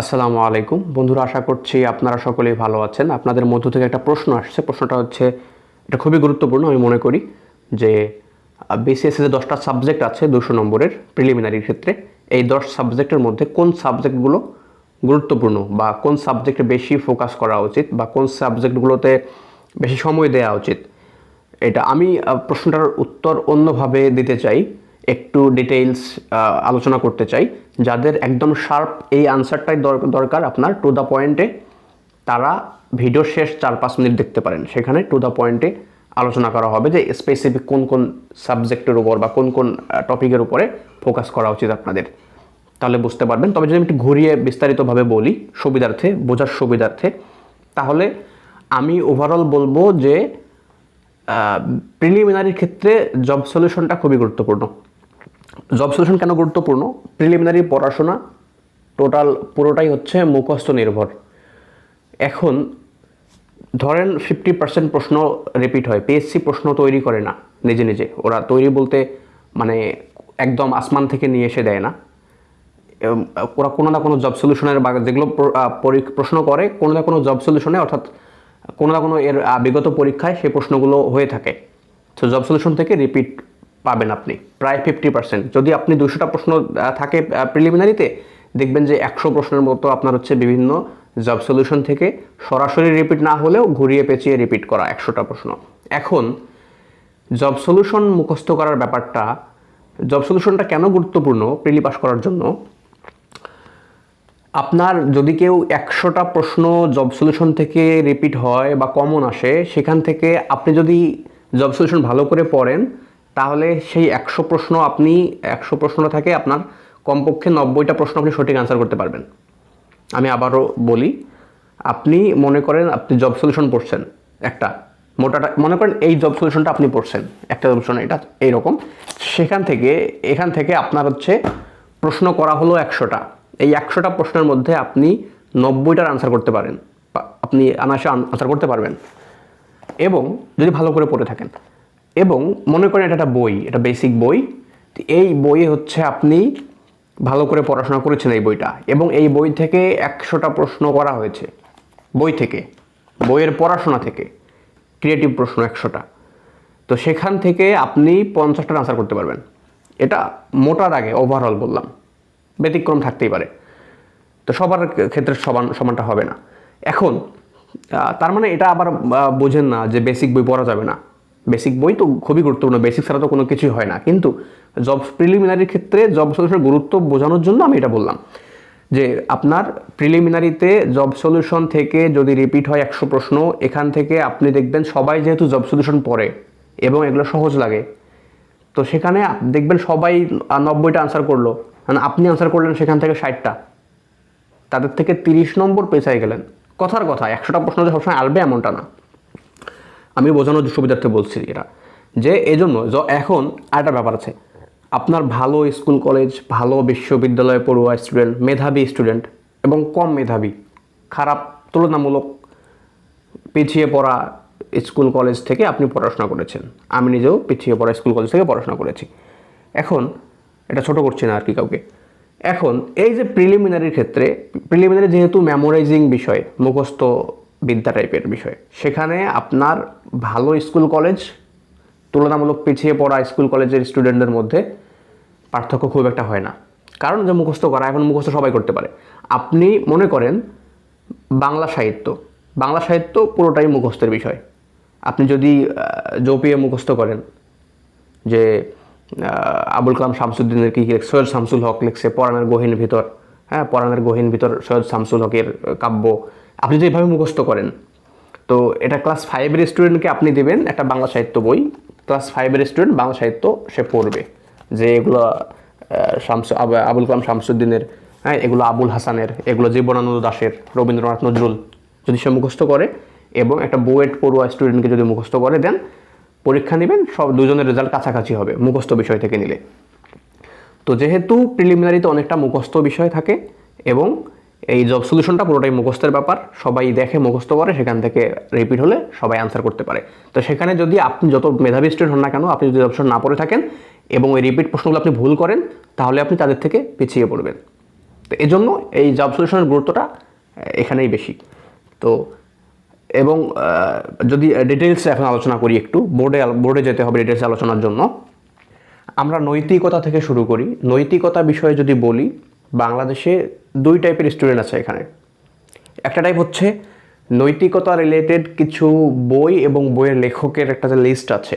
আসসালামু আলাইকুম। বন্ধুরা, আশা করছি আপনারা সকলেই ভালো আছেন। আপনাদের মধ্য থেকে একটা প্রশ্ন আসছে। প্রশ্নটা হচ্ছে, এটা খুবই গুরুত্বপূর্ণ, আমি মনে করি, যে বিসিএসসি যে দশটা সাবজেক্ট আছে দুশো নম্বরের প্রিলিমিনারির ক্ষেত্রে, এই দশ সাবজেক্টের মধ্যে কোন সাবজেক্টগুলো গুরুত্বপূর্ণ বা কোন সাবজেক্টে বেশি ফোকাস করা উচিত বা কোন সাবজেক্টগুলোতে বেশি সময় দেওয়া উচিত? এটা আমি প্রশ্নটার উত্তর অন্যভাবে দিতে চাই। একটু ডিটেইলস আলোচনা করতে চাই। যাদের একদম শার্প এই আনসারটাই দর- দরকার আপনার টু দ্য পয়েন্টে তারা ভিডিও শেষ চার পাঁচ মিনিট দেখতে পারেন। সেখানে টু দ্য পয়েন্টে আলোচনা করা হবে যে স্পেসিফিক কোন কোন সাবজেক্টের উপর বা কোন কোন টপিকের উপরে ফোকাস করা উচিত আপনাদের। তাহলে বুঝতে পারবেন। তবে যদি আমি একটু ঘুরিয়ে বিস্তারিতভাবে বলি, সুবিধার্থে, বোঝার সুবিধার্থে, তাহলে আমি ওভারঅল বলব যে প্রিলিমিনারির ক্ষেত্রে জব সলিউশনটা খুবই গুরুত্বপূর্ণ। জব সলিউশন কেন গুরুত্বপূর্ণ? প্রিলিমিনারি পড়াশোনা টোটাল পুরোটাই হচ্ছে মুখস্থ নির্ভর। এখন ধরেন ফিফটি পার্সেন্ট প্রশ্ন রিপিট হয় পিএসসি প্রশ্ন তৈরি করে না, নিজে নিজে। ওরা তৈরি বলতে মানে একদম আসমান থেকে নিয়ে এসে দেয় না। ওরা কোনো না কোনো জব সলিউশনের বা যেগুলো প্রশ্ন করে, কোনো না কোনো জব সলিউশনে অর্থাৎ কোনো না কোনো এর বিগত পরীক্ষায় সেই প্রশ্নগুলো হয়ে থাকে। তো জব সলিউশন থেকে রিপিট পাবেন আপনি, প্রায় ফিফটি পার্সেন্ট যদি আপনি দুশোটা প্রশ্ন থাকে প্রিলিমিনারিতে দেখবেন যে একশো প্রশ্নের মতো আপনার হচ্ছে বিভিন্ন জব সলিউশন থেকে সরাসরি রিপিট না হলেও ঘুরিয়ে পেঁচিয়ে রিপিট করা একশোটা প্রশ্ন। এখন জব সলিউশন মুখস্থ করার ব্যাপারটা জব সলিউশনটা কেন গুরুত্বপূর্ণ প্রিলি পাস করার জন্য? আপনার যদি কেউ একশোটা প্রশ্ন জব সলিউশন থেকে রিপিট হয় বা কমন আসে, সেখান থেকে আপনি যদি জব সলিউশন ভালো করে পড়েন তাহলে সেই একশো প্রশ্ন আপনি, একশো প্রশ্ন থাকে আপনার কমপক্ষে নব্বইটা প্রশ্ন আপনি সঠিক আনসার করতে পারবেন। আমি আবারও বলি, আপনি মনে করেন আপনি জব সলিউশন পড়ছেন, একটা। মোটাটা, মনে করেন এই জব সলিউশনটা আপনি পড়ছেন, একটা জব সলিউশন এটা এইরকম। সেখান থেকে, এখান থেকে আপনার হচ্ছে প্রশ্ন করা হলো একশোটা। এই একশোটা প্রশ্নের মধ্যে আপনি নব্বইটার আনসার করতে পারেন আপনি অনায়াসে আনসার করতে পারবেন। এবং যদি ভালো করে পড়ে থাকেন এবং মনে করেন এটা একটা বই, এটা বেসিক বই। এই বইয়ে হচ্ছে আপনি ভালো করে পড়াশোনা করেছেন এই বইটা এবং এই বই থেকে একশোটা প্রশ্ন করা হয়েছে। বই থেকে, বইয়ের পড়াশোনা থেকে ক্রিয়েটিভ প্রশ্ন একশোটা। তো সেখান থেকে আপনি পঞ্চাশটা আনসার করতে পারবেন। এটা মোটার আগে ওভারঅল বললাম। ব্যতিক্রম থাকতেই পারে। তো সবার ক্ষেত্রে সমান, সমানটা হবে না। এখন তার মানে এটা আবার বোঝেন না যে বেসিক বই পড়া যাবে না। বেসিক বই তো খুবই গুরুত্বপূর্ণ বেসিক ছাড়া তো কোনো কিছুই হয় না। কিন্তু জব প্রিলিমিনারির ক্ষেত্রে জব সলিউশনের গুরুত্ব বোঝানোর জন্য আমি এটা বললাম যে আপনার প্রিলিমিনারিতে জব সলিউশন থেকে যদি রিপিট হয় একশো প্রশ্ন, এখান থেকে আপনি দেখবেন সবাই যেহেতু জব সলিউশন পড়ে এবং এগুলো সহজ লাগে, তো সেখানে দেখবেন সবাই নব্বইটা আনসার করল। মানে আপনি আনসার করলেন সেখান থেকে ষাটটা। তাদের থেকে তিরিশ নম্বর পেছায় গেলেন। কথার কথা, একশোটা প্রশ্ন যে সবসময় আসবে এমনটা না। আমি বোঝানোর সুবিধার্থে বলছি এটা। যে এজন্য এখন আরেকটা ব্যাপার আছে। আপনার ভালো স্কুল কলেজ, ভালো বিশ্ববিদ্যালয়ে পড়ুয়া স্টুডেন্ট, মেধাবী স্টুডেন্ট এবং কম মেধাবী, খারাপ, তুলনামূলক পিছিয়ে পড়া স্কুল কলেজ থেকে আপনি পড়াশোনা করেছেন। আমি নিজেও পিছিয়ে পড়া স্কুল কলেজ থেকে পড়াশোনা করেছি। এখন এটা ছোট করছি না আর কি কাউকে। এখন এই যে প্রিলিমিনারির ক্ষেত্রে প্রিলিমিনারি যেহেতু মেমোরাইজিং বিষয়, মুখস্থ বিদ্যা টাইপের বিষয়। সেখানে আপনার ভালো স্কুল কলেজ তুলনামূলক পিছিয়ে পড়া স্কুল কলেজের স্টুডেন্টদের মধ্যে পার্থক্য খুব একটা হয় না। কারণ যে মুখস্থ করা, এখন মুখস্থ সবাই করতে পারে। আপনি মনে করেন বাংলা সাহিত্য বাংলা সাহিত্য পুরোটাই মুখস্থের বিষয়। আপনি যদি জোপিয়ে মুখস্থ করেন, যে আবুল কালাম শামসুদ্দিনের কি কি? সৈয়দ শামসুল হক লিখছে পরাণের গহীন ভিতর হ্যাঁ পরাণের গহীন ভিতর সৈয়দ শামসুল হকের কাব্য আপনি যদি এভাবে মুখস্থ করেন, তো এটা ক্লাস ফাইভের স্টুডেন্টকে আপনি দেবেন একটা বাংলা সাহিত্য বই। ক্লাস ফাইভের স্টুডেন্ট বাংলা সাহিত্য সে পড়বে। যে এগুলো শামসু, আব- আবুল কালাম শামসুদ্দিনের হ্যাঁ এগুলো আবুল হাসানের, এগুলো জীবনানন্দ দাসের, রবীন্দ্রনাথ নজরুল, যদি সে মুখস্থ করে এবং একটা বুয়েট পড়ুয়া স্টুডেন্টকে যদি মুখস্থ করে দেন পরীক্ষা নেবেন, সব দুজনের রেজাল্ট কাছাকাছি হবে, মুখস্থ বিষয় থেকে নিলে। তো যেহেতু প্রিলিমিনারিতে অনেকটা মুখস্থ বিষয় থাকে এবং এই জব সলিউশনটা পুরোটাই মুখস্থের ব্যাপার। সবাই দেখে মুখস্থ করে, সেখান থেকে রিপিট হলে সবাই আনসার করতে পারে। তো সেখানে যদি আপনি যত মেধাবী স্টুডেন্ট হন না কেন, আপনি যদি অপশন না পড়ে থাকেন এবং ওই রিপিট প্রশ্নগুলো আপনি ভুল করেন, তাহলে আপনি তাদের থেকে পিছিয়ে পড়বেন। তো এজন্য এই জব সলিউশনের গুরুত্বটা এখানেই বেশি। তো এবং যদি ডিটেলসে এখন আলোচনা করি একটু বোর্ডে বোর্ডে যেতে হবে ডিটেলসে আলোচনার জন্য। আমরা নৈতিকতা থেকে শুরু করি। নৈতিকতা বিষয়ে যদি বলি, বাংলাদেশে দুই টাইপের স্টুডেন্ট আছে এখানে। একটা টাইপ হচ্ছে নৈতিকতা রিলেটেড কিছু বই এবং বইয়ের লেখকের একটা যে লিস্ট আছে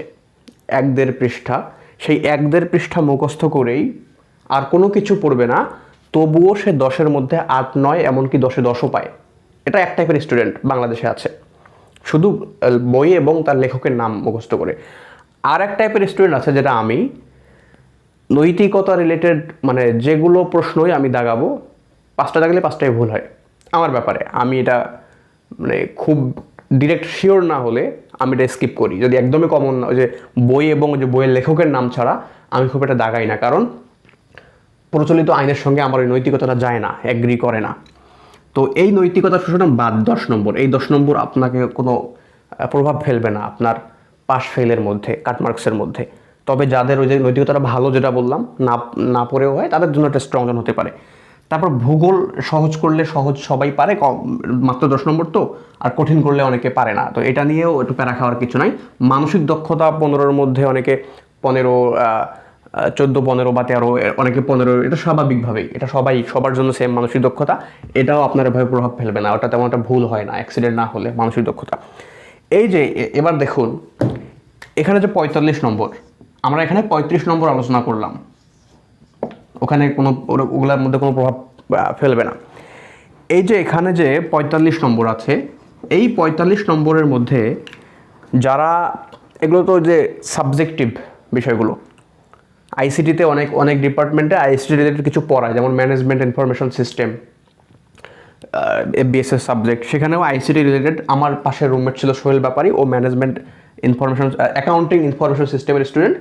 এক দেড় পৃষ্ঠা, সেই এক দেড় পৃষ্ঠা মুখস্থ করেই আর কোনো কিছু পড়বে না, তবুও সে দশের মধ্যে আট নয়, এমনকি দশে দশও পায়। এটা এক টাইপের স্টুডেন্ট বাংলাদেশে আছে। শুধু বই এবং তার লেখকের নাম মুখস্থ করে। আর এক টাইপের স্টুডেন্ট আছে যেটা আমি, নৈতিকতা রিলেটেড মানে যেগুলো প্রশ্নই আমি দাগাবো পাঁচটা দাগলে পাঁচটাই ভুল হয়। আমার ব্যাপারে। আমি এটা মানে খুব ডিরেক্ট শিওর না হলে আমি এটা স্কিপ করি। যদি একদমই কমন না যে বই এবং যে বইয়ের লেখকের নাম ছাড়া আমি খুব এটা দাগাই না। কারণ প্রচলিত আইনের সঙ্গে আমার ওই নৈতিকতাটা যায় না অ্যাগ্রি করে না। তো এই নৈতিকতা প্রশ্নটা বাদ দশ নম্বর। এই দশ নম্বর আপনাকে কোনো প্রভাব ফেলবে না আপনার পাশ ফেলের মধ্যে কাটমার্কসের মধ্যে। তবে যাদের ওই যে নৈতিকতাটা ভালো যেটা বললাম, না না পড়েও হয়, তাদের জন্য একটা স্ট্রংজন হতে পারে। তারপর ভূগোল সহজ করলে সহজ সবাই পারে, কম, মাত্র দশ নম্বর তো, আর কঠিন করলে অনেকে পারে না। তো এটা নিয়েও একটু প্যারা খাওয়ার কিছু নাই। মানসিক দক্ষতা পনেরোর মধ্যে অনেকে পনেরো চোদ্দ, পনেরো বা তেরো অনেকে পনেরো, এটা স্বাভাবিকভাবেই। এটা সবাই, সবার জন্য সেম মানসিক দক্ষতা। এটাও আপনার এভাবে প্রভাব ফেলবে না। ওটা তেমন একটা ভুল হয় না। অ্যাক্সিডেন্ট না হলে মানসিক দক্ষতা। এই যে এবার দেখুন, এখানে যে পঁয়তাল্লিশ নম্বর, আমরা এখানে পঁয়ত্রিশ নম্বর আলোচনা করলাম। ওখানে কোনো ওগুলোর মধ্যে কোনো প্রভাব ফেলবে না। এই যে এখানে যে পঁয়তাল্লিশ নম্বর আছে, এই পঁয়তাল্লিশ নম্বরের মধ্যে যারা, এগুলো তো যে সাবজেক্টিভ বিষয়গুলো আইসিটিতে অনেক অনেক ডিপার্টমেন্টে আইসিটি রিলেটেড কিছু পড়ায়, যেমন management information system BSS subject সেখানেও আইসিটি রিলেটেড আমার পাশের রুমমেট ছিল সোহেল ব্যাপারী, ও ম্যানেজমেন্ট ইনফরমেশন অ্যাকাউন্টিং ইনফরমেশন সিস্টেমের স্টুডেন্ট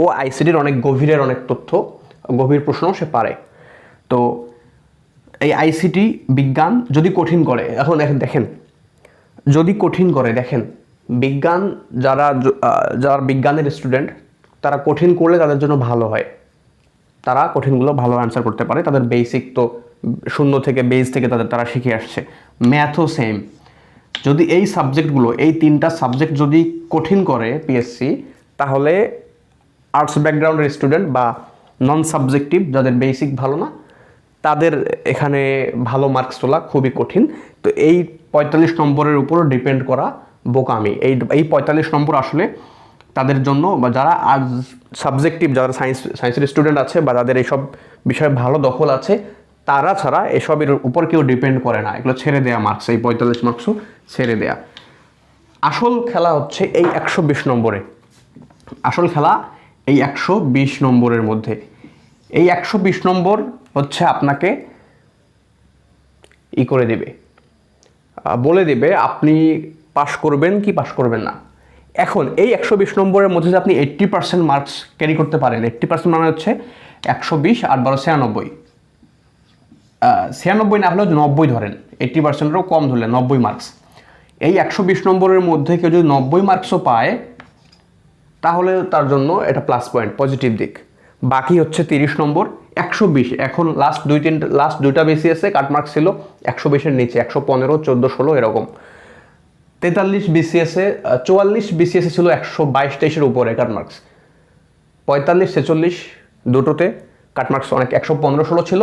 ও আইসিটির অনেক গভীরের অনেক তথ্য গভীর প্রশ্নও সে পারে। তো এই আইসিটি বিজ্ঞান যদি কঠিন করে, এখন দেখেন দেখেন, যদি কঠিন করে, দেখেন, বিজ্ঞান যারা যারা বিজ্ঞানের স্টুডেন্ট তারা কঠিন করলে তাদের জন্য ভালো হয়। তারা কঠিনগুলো ভালো অ্যান্সার করতে পারে। তাদের বেসিক তো শূন্য থেকে বেস থেকে তাদের, তারা শিখে আসছে। ম্যাথও সেম যদি এই সাবজেক্টগুলো এই তিনটা সাবজেক্ট যদি কঠিন করে পিএসসি তাহলে আর্টস ব্যাকগ্রাউন্ডের স্টুডেন্ট বা নন সাবজেক্টিভ যাদের বেসিক ভালো না, তাদের এখানে ভালো মার্কস তোলা খুবই কঠিন। তো এই পঁয়তাল্লিশ নম্বরের উপর ডিপেন্ড করা বোকামি। এই এই পঁয়তাল্লিশ নম্বর আসলে তাদের জন্য বা যারা আজ সাবজেক্টিভ যারা সায়েন্স সায়েন্সের স্টুডেন্ট আছে বা যাদের এইসব বিষয়ে ভালো দখল আছে, তারা ছাড়া এসবের উপর কেউ ডিপেন্ড করে না। এগুলো ছেড়ে দেয়া মার্কস এই পঁয়তাল্লিশ মার্কসও ছেড়ে দেয়া। আসল খেলা হচ্ছে এই একশো বিশ নম্বরে। আসল খেলা এই একশো বিশ নম্বরের মধ্যে। এই একশো বিশ নম্বর হচ্ছে আপনাকে ই করে দেবে। বলে দেবে আপনি পাশ করবেন কি পাশ করবেন না। এখন এই একশো বিশ নম্বরের মধ্যে আপনি এইট্টি পার্সেন্ট মার্কস ক্যারি করতে পারেন, এইট্টি পার্সেন্ট মানে হচ্ছে একশো বিশ আর বারো ছিয়ানব্বই। ছিয়ানব্বই না হলেও নব্বই ধরেন, এইট্টি পার্সেন্টেরও কম ধরলেন, নব্বই মার্কস। এই একশো বিশ নম্বরের মধ্যে কেউ যদি নব্বই মার্কসও পায় তাহলে তার জন্য এটা প্লাস পয়েন্ট পজিটিভ দিক। বাকি হচ্ছে তিরিশ নম্বর, একশো বিশ। এখন লাস্ট দুই তিনটা লাস্ট দুইটা বিসিএসে কাটমার্ক ছিল একশো বিশের নিচে, একশো পনেরো চোদ্দ ষোলো এরকম। তেতাল্লিশ বিসিএসে চুয়াল্লিশ বিসিএসে ছিল একশো বাইশ, তেইশের উপরে কাটমার্কস পঁয়তাল্লিশ, ছেচল্লিশ দুটোতে কাটমার্কস অনেক, একশো পনেরো, ষোলো ছিল।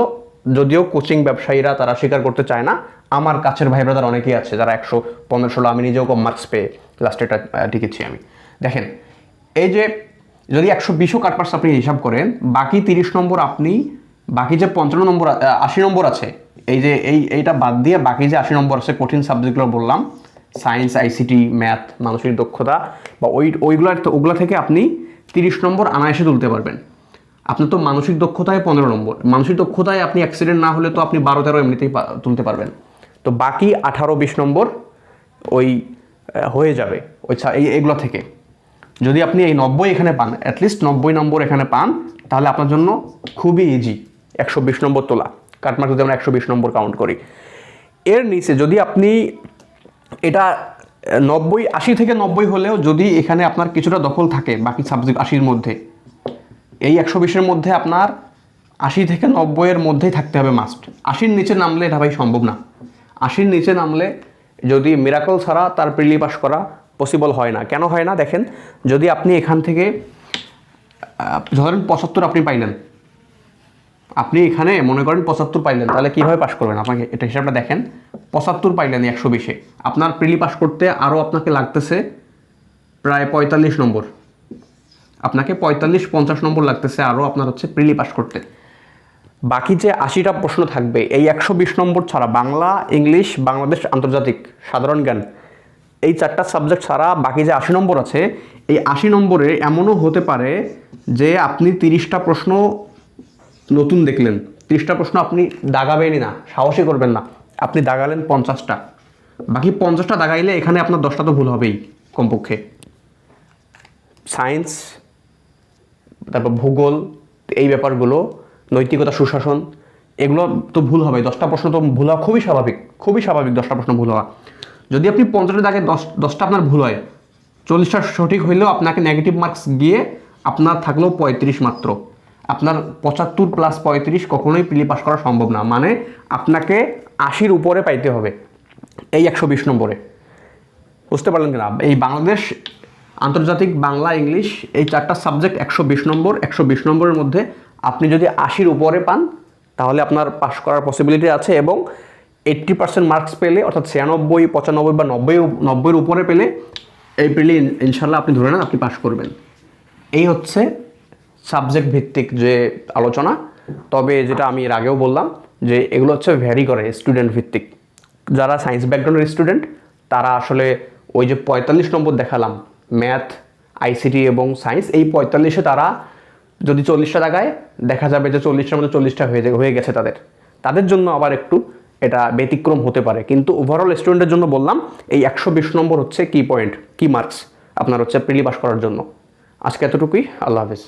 যদিও কোচিং ব্যবসায়ীরা তারা স্বীকার করতে চায় না, আমার কাছের ভাই ব্রাদার অনেকেই আছে যারা একশো পনেরো, ষোলো, আমি নিজেও কম মার্কস পেয়ে লাস্টেটা টিকেছি আমি। দেখেন এই যে যদি একশো বিশও কাটমার্কস আপনি হিসাব করেন, বাকি তিরিশ নম্বর আপনি, বাকি যে পঞ্চান্ন নম্বর আশি নম্বর আছে, এই যে এই, এইটা বাদ দিয়ে বাকি যে আশি নম্বর আছে, কঠিন সাবজেক্টগুলো বললাম সায়েন্স আইসিটি ম্যাথ মানসিক দক্ষতা, বা ওই, ওইগুলোর ওগুলো থেকে আপনি তিরিশ নম্বর আনায়াসে তুলতে পারবেন। আপনার তো মানসিক দক্ষতায় পনেরো নম্বর, মানসিক দক্ষতায় আপনি অ্যাক্সিডেন্ট না হলে তো আপনি বারো, তেরো এমনিতেই তুলতে পারবেন। তো বাকি আঠারো, বিশ নম্বর ওই হয়ে যাবে, ওই ছা- এই, এগুলো থেকে। যদি আপনি এই নব্বই এখানে পান অ্যাটলিস্ট নব্বই নম্বর এখানে পান, তাহলে আপনার জন্য খুবই ইজি একশো বিশ নম্বর তোলা। কাটমার্ক যদি আমরা একশো বিশ নম্বর কাউন্ট করি। এর নিচে যদি আপনি এটা নব্বই, আশি থেকে নব্বই হলেও যদি এখানে আপনার কিছুটা দখল থাকে, বাকি সাবজেক্ট আশির মধ্যে, এই একশো বিশের মধ্যে আপনার আশি থেকে নব্বইয়ের মধ্যেই থাকতে হবে মাস্ট আশির নিচে নামলে এটা ভাই সম্ভব না। আশির নিচে নামলে যদি মিরাকল ছাড়া তার প্রিলি পাস করা পসিবল হয় না। কেন হয় না? দেখেন, যদি আপনি এখান থেকে ধরেন পঁচাত্তর আপনি পাইলেন। আপনি এখানে মনে করেন পঁচাত্তর পাইলেন, তাহলে কীভাবে পাশ করবেন? আপনাকে এটা হিসাবটা দেখেন। পঁচাত্তর পাইলেন একশো বিশে। আপনার প্রিলি পাস করতে আরও আপনাকে লাগতেছে প্রায় পঁয়তাল্লিশ নম্বর। আপনাকে পঁয়তাল্লিশ, পঞ্চাশ নম্বর লাগতেছে আরও আপনার হচ্ছে প্রিলি পাস করতে। বাকি যে আশিটা প্রশ্ন থাকবে, এই একশো বিশ নম্বর ছাড়া বাংলা, ইংলিশ, বাংলাদেশ আন্তর্জাতিক, সাধারণ জ্ঞান এই চারটা সাবজেক্ট ছাড়া বাকি যে আশি নম্বর আছে, এই আশি নম্বরে এমনও হতে পারে যে আপনি তিরিশটা প্রশ্ন নতুন দেখলেন। তিরিশটা প্রশ্ন আপনি দাগাবেনই না, সাহসই করবেন না। আপনি দাগালেন পঞ্চাশটা। বাকি পঞ্চাশটা দাগাইলে এখানে আপনার দশটা তো ভুল হবেই কমপক্ষে। সায়েন্স তারপর ভূগোল, এই ব্যাপারগুলো, নৈতিকতা, সুশাসন, এগুলো তো ভুল হবে। দশটা প্রশ্ন তো ভুল হওয়া খুবই স্বাভাবিক খুবই স্বাভাবিক দশটা প্রশ্ন ভুল হওয়া। যদি আপনি পঞ্চাশটা দাগে দশ, দশটা আপনার ভুল হয়, চল্লিশটা সঠিক হইলেও আপনাকে নেগেটিভ মার্কস গিয়ে আপনার থাকলেও পঁয়ত্রিশ মাত্র। আপনার পঁচাত্তর প্লাস পঁয়ত্রিশ কখনোই প্রিলি পাস করা সম্ভব না। মানে আপনাকে আশির উপরে পাইতে হবে এই একশো বিশ নম্বরে। বুঝতে পারলেন কিনা? এই বাংলাদেশ, আন্তর্জাতিক বাংলা ইংলিশ এই চারটা সাবজেক্ট একশো বিশ নম্বর, একশো বিশ নম্বরের মধ্যে আপনি যদি আশির উপরে পান, তাহলে আপনার পাশ করার পসিবিলিটি আছে এবং এইট্টি পার্সেন্ট মার্কস পেলে, অর্থাৎ ছিয়ানব্বই, পঁচানব্বই বা নব্বই, নব্বইয়ের উপরে পেলে এই পেলে ইনশাল্লাহ আপনি ধরে নেন আপনি পাশ করবেন। এই হচ্ছে সাবজেক্ট ভিত্তিক যে আলোচনা। তবে যেটা আমি এর আগেও বললাম যে এগুলো হচ্ছে ভ্যারি করে স্টুডেন্ট ভিত্তিক। যারা সায়েন্স ব্যাকগ্রাউন্ডের স্টুডেন্ট তারা আসলে ওই যে পঁয়তাল্লিশ নম্বর দেখালাম ম্যাথ আইসিটি এবং সায়েন্স এই পঁয়তাল্লিশে তারা যদি চল্লিশটা জায়গায় দেখা যাবে যে চল্লিশটার মধ্যে চল্লিশটা হয়ে হয়ে গেছে তাদের। তাদের জন্য আবার একটু এটা ব্যতিক্রম হতে পারে। কিন্তু ওভারঅল স্টুডেন্টের জন্য বললাম, এই একশো বিশ নম্বর হচ্ছে কি পয়েন্ট কি মার্কস আপনার হচ্ছে প্রিলি পাস করার জন্য। আজকে এতটুকুই, আল্লাহ হাফিজ।